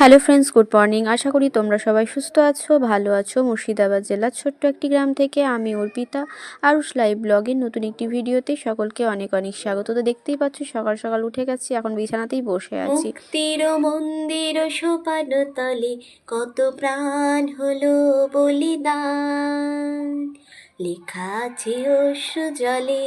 Hello friends good morning আশা করি তোমরা সবাই সুস্থ আছো, ভালো আছো। মুর্শিদাবাদ জেলার ছোট্ট একটি গ্রাম থেকে আমি অর্পিতা। আরুষ লাইভ ব্লগের নতুন একটি ভিডিওতে সকলকে অনেক অনেক স্বাগত। তো দেখতেই পাচ্ছ, সকাল সকাল উঠে গেছি, এখন বিছানাতেই বসে আছি। মুক্তির মন্দির সোপান তলে কত প্রাণ হলো বলিদান। লেখা আছে জলে।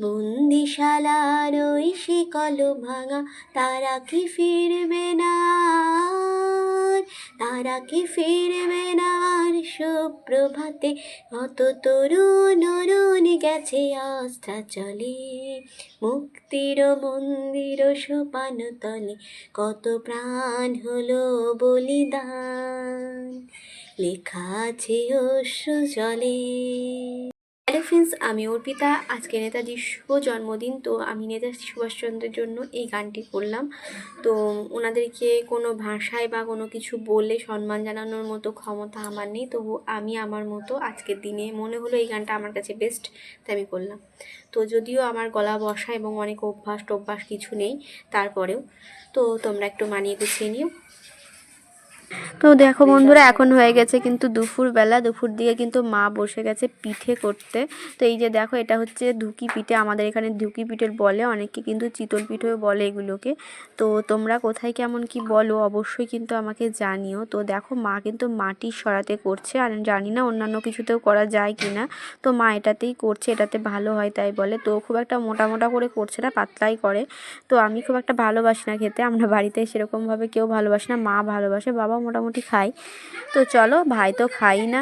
বন্দিশালার ওই শিকল ভাঙা, তারা কি ফিরবে না? তারা কি ফিরবে না? আর সুপ্রভাতে কত তরুণ অরুণ গেছে, আস্থা চলে। মুক্তির মন্দির সোপান তলে, কত প্রাণ হলো বলিদান। লেখা আছে অশ্রু জলে। হ্যালো ফ্রেন্ডস আমি অর্পিতা। আজকে নেতাজির শুভ জন্মদিন, তো আমি নেতাজি সুভাষচন্দ্রের জন্য এই গানটি করলাম। তো ওনাদেরকে কোনো ভাষায় বা কোনো কিছু বলে সম্মান জানানোর মতো ক্ষমতা আমার নেই, তবু আমি আমার মতো আজকের দিনে মনে হলো এই গানটা আমার কাছে বেস্ট তাই আমি করলাম। তো যদিও আমার গলা বসা এবং অনেক অভ্যাস টভ্যাস কিছু নেই, তারপরেও। তো তোমরা একটু মানিয়ে গুছিয়ে নিও। তো দেখো বন্ধুরা, এখন হয়ে গেছে কিন্তু দুপুরবেলা। দুপুর দিকে কিন্তু মা বসে গেছে পিঠে করতে। তো এই যে দেখো, এটা হচ্ছে ধুকি পিঠে। আমাদের এখানে ধুকি পিঠের বলে, অনেকে কিন্তু চিতল পিঠেও বলে এগুলোকে। তো তোমরা কোথায় কেমন কি বলো, অবশ্যই কিন্তু আমাকে জানিও। তো দেখো, মা কিন্তু মাটির সরাতে করছে। আর জানি না অন্যান্য কিছুতেও করা যায় কি না। তো মা এটাতেই করছে, এটাতে ভালো হয় তাই বলে। তো খুব একটা মোটা মোটা করে করছে না, পাতলাই করে। তো আমি খুব একটা ভালোবাসি না খেতে। আমরা বাড়িতে সেরকমভাবে কেউ ভালোবাসি না, মা ভালোবাসে। বাবা মোটামুটি খাই। তো চলো ভাই তো খাই না।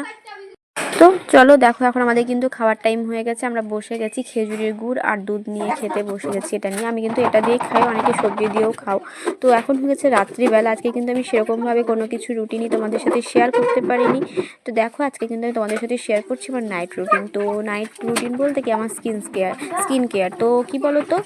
তো চলো দেখো, এখন আমাদের কিন্তু খাওয়ার টাইম হয়ে গেছে। আমরা বসে গেছি খেজুরের গুড় আর দুধ নিয়ে খেতে বসে গেছি এটা নিয়ে। আমি কিন্তু এটা দিয়ে খাই, অনেকে সবজি দিয়েও খাও। তো এখন হয়ে গেছে রাত্রিবেলা। আজকে কিন্তু আমি সেরকমভাবে কোনো কিছু রুটিনই তোমাদের সাথে শেয়ার করতে পারিনি। তো দেখো, আজকে কিন্তু আমি তোমাদের সাথে শেয়ার করছি আমার নাইট রুটিন তো নাইট রুটিন বলতে কি? আমার স্কিন কেয়ার স্কিন কেয়ার তো কি বলো তো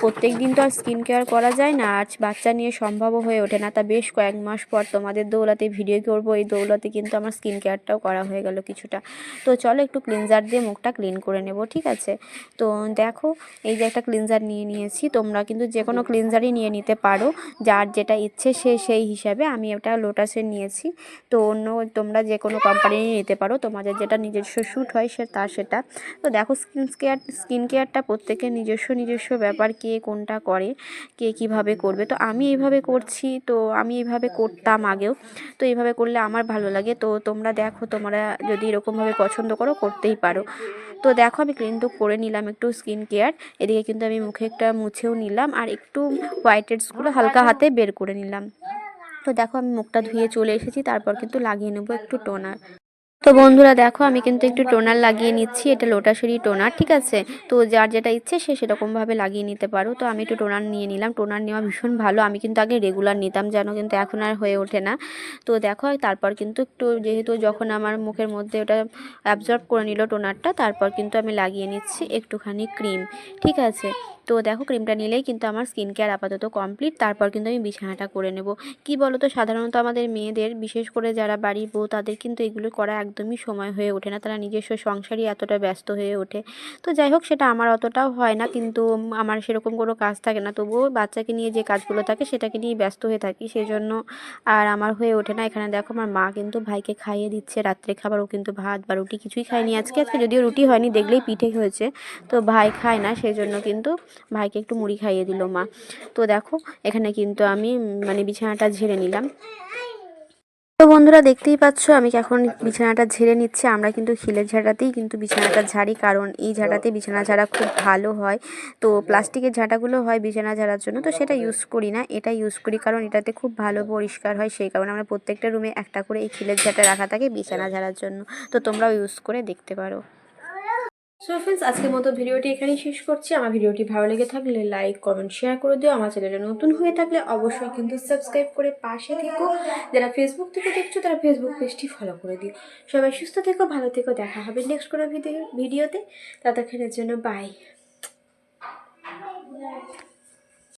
প্রত্যেক দিন তো আর স্কিন কেয়ার করা যায় না। আজ বাচ্চা নিয়ে সম্ভবও হয়ে ওঠে না। তা বেশ কয়েক মাস পর তোমাদের দৌলাতে ভিডিও করব। এই দৌলাতে কিন্তু আমার স্কিন কেয়ারটাও করা হয়ে গেল কিছুটা। তো চলো একটু ক্লিনজার দিয়ে মুখটা ক্লিন করে নেব, ঠিক আছে? তো দেখো, এই যে একটা ক্লিনজার নিয়ে নিয়েছি, তোমরা কিন্তু যে কোনো ক্লিনজারই নিয়ে নিতে পারো। যার যেটা ইচ্ছে সে সেই হিসাবে আমি এটা লোটাসের নিয়েছি। তো অন্য তোমরা যে কোনো কোম্পানির নিতে পারো, তোমাদের যেটা নিজস্ব শ্যুট হয় সে তার সেটা। তো দেখো স্কিন কেয়ার স্কিন কেয়ারটা প্রত্যেকের নিজস্ব নিজস্ব ব্যাপার, কে কোনটা করে, কে কীভাবে করবে। তো আমি এইভাবে করছি, তো আমি এইভাবে করতাম আগেও। তো এইভাবে করলে আমার ভালো লাগে। তো তোমরা দেখো, তোমরা যদি এরকমভাবে পছন্দ করো, করতেই পারো। তো দেখো আমি কিন্তু করে নিলাম একটু স্কিন কেয়ার এদিকে কিন্তু আমি মুখে একটা মুছেও নিলাম আর একটু হোয়াইট হেডসগুলো হালকা হাতে বের করে নিলাম। তো দেখো আমি মুখটা ধুয়ে চলে এসেছি, তারপর কিন্তু লাগিয়ে নেব একটু টোনার তো বন্ধুরা দেখো, আমি কিন্তু একটু টোনার লাগিয়ে নিচ্ছি। এটা লোটাসেরই টোনার, ঠিক আছে? তো যার যেটা ইচ্ছে সে সেরকমভাবে লাগিয়ে নিতে পারো। তো আমি একটু টোনার নিয়ে নিলাম। টোনার নেওয়া ভীষণ ভালো। আমি কিন্তু আগে রেগুলার নিতাম যেন কিন্তু এখন আর হয়ে ওঠে না। তো দেখো, তারপর কিন্তু একটু যেহেতু যখন আমার মুখের মধ্যে ওটা অ্যাবজর্ব করে নিল টোনারটা, তারপর কিন্তু আমি লাগিয়ে নিচ্ছি একটুখানি ক্রিম ঠিক আছে? তো দেখো ক্রিমটা নিলেই কিন্তু আমার স্কিন কেয়ার আপাতত কমপ্লিট, তারপর কিন্তু আমি বিছানাটা করে নেব। কি বলো তো সাধারণত আমাদের মেয়েদের, বিশেষ করে যারা বাড়ির বউ, তাদের কিন্তু এগুলো করা একদমই সময় হয়ে ওঠে না। তারা নিজস্ব সংসারই এতটা ব্যস্ত হয়ে ওঠে। তো যাই হোক, সেটা আমার অতটাও হয় না, কিন্তু আমার সেরকম কোনো কাজ থাকে না। তবুও বাচ্চাকে নিয়ে যে কাজগুলো থাকে, সেটাকে নিয়ে ব্যস্ত হয়ে থাকি সেই জন্য আর আমার হয়ে ওঠে না। এখানে দেখো, আমার মা কিন্তু ভাইকে খাইয়ে দিচ্ছে রাত্রে খাবার। ও কিন্তু ভাত বা রুটি কিছুই খায়নি আজকে। আজকে যদিও রুটি হয়নি, দেখলেই পিঠে হয়েছে। তো ভাই খায় না সেই জন্য কিন্তু ভাইকে একটু মুড়ি খাইয়ে দিল মা। তো দেখো, এখানে কিন্তু আমি মানে বিছানাটা ঝেড়ে নিলাম। তো বন্ধুরা দেখতেই পাচ্ছ, আমি এখন বিছানাটা ঝেড়ে নিচ্ছি। আমরা কিন্তু খিলের ঝাঁটাতেই কিন্তু বিছানাটা ঝাড়ি, কারণ এই ঝাঁটাতে বিছানা ঝাড়া খুব ভালো হয়। তো প্লাস্টিকের ঝাঁটাগুলো হয় বিছানা ঝাড়ার জন্য, তো সেটা ইউজ করি না। এটা ইউজ করি কারণ এটাতে খুব ভালো পরিষ্কার হয়, সেই কারণে আমরা প্রত্যেকটা রুমে একটা করে এই খিলের ঝাঁটা রাখা থাকে বিছানা ঝাড়ার জন্য। তো তোমরাও ইউজ করে দেখতে পারো। সো ফ্রেন্ডস আজকের মতো ভিডিওটি এখানেই শেষ করছি। আমার ভিডিওটি ভালো লেগে থাকলে লাইক কমেন্ট শেয়ার করে দিও। আমার চ্যানেলে নতুন হয়ে থাকলে অবশ্যই কিন্তু সাবস্ক্রাইব করে পাশে থেকো। যারা ফেসবুক থেকে দেখছ, তারা ফেসবুক পেজটি ফলো করে দিও। সবাই সুস্থ থেকো, ভালো থেকো। দেখা হবে নেক্সট কোনো ভিডিও ভিডিওতে। ততক্ষণের জন্য বাই